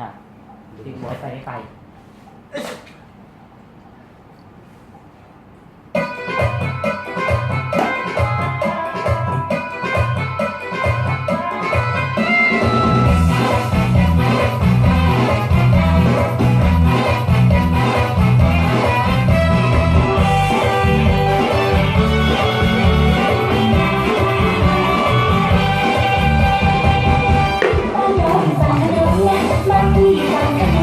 อ่าดึงหัวใส่ไป we have